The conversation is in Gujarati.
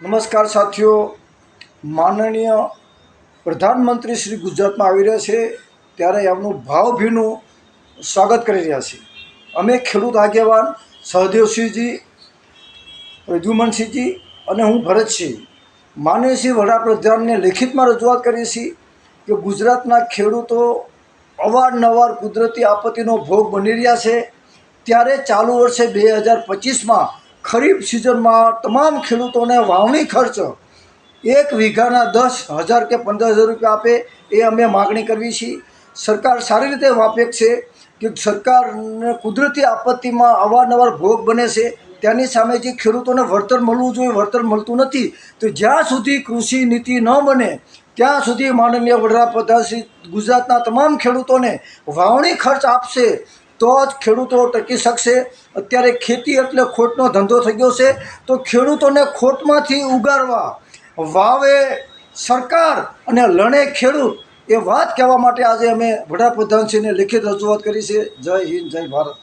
નમસ્કાર સાથીઓ. માનનીય પ્રધાનમંત્રી શ્રી ગુજરાતમાં આવી રહ્યા છે. ત્યારે એમનું ભાવભીનું સ્વાગત કરી રહ્યા છે અમે ખેડૂત આગેવાન સહદેવસિંહજી પ્રદ્યુમનસિંહજી અને હું ભરતસિંહ માનનીય વડાપ્રધાનને લેખિતમાં રજૂઆત કરીએ છીએ કે ગુજરાતના ખેડૂતો અવારનવાર કુદરતી આપત્તિનો ભોગ બની રહ્યા છે. ત્યારે ચાલુ વર્ષે બે હજાર પચીસમાં ખરીફ સિઝનમાં તમામ ખેડૂતોને વાવણી ખર્ચ એક વીઘાના દસ હજાર કે પંદર હજાર રૂપિયા આપે એ અમે માગણી કરવી છીએ સરકાર સારી રીતે વાપેક છે કે સરકારને કુદરતી આપત્તિમાં અવારનવાર ભોગ બને છે. તેની સામે જે ખેડૂતોને વળતર મળવું જોઈએ, વળતર મળતું નથી, તો જ્યાં સુધી કૃષિ નીતિ ન બને, ત્યાં સુધી માનનીય વડાપ્રધાન શ્રી ગુજરાતના તમામ ખેડૂતોને વાવણી ખર્ચ આપશે તો જ ખેડૂતો ટકી શકશે. અત્યારે ખેતી એટલે ખોટનો ધંધો થઈ ગયો છે. તો ખેડૂતોને ખોટમાંથી ઉગારવા, વાવે સરકાર અને લણે ખેડૂત એ વાત કહેવા માટે આજે અમે વડાપ્રધાનશ્રીને લેખિત રજૂઆત કરી છે. જય હિન્દ, જય ભારત.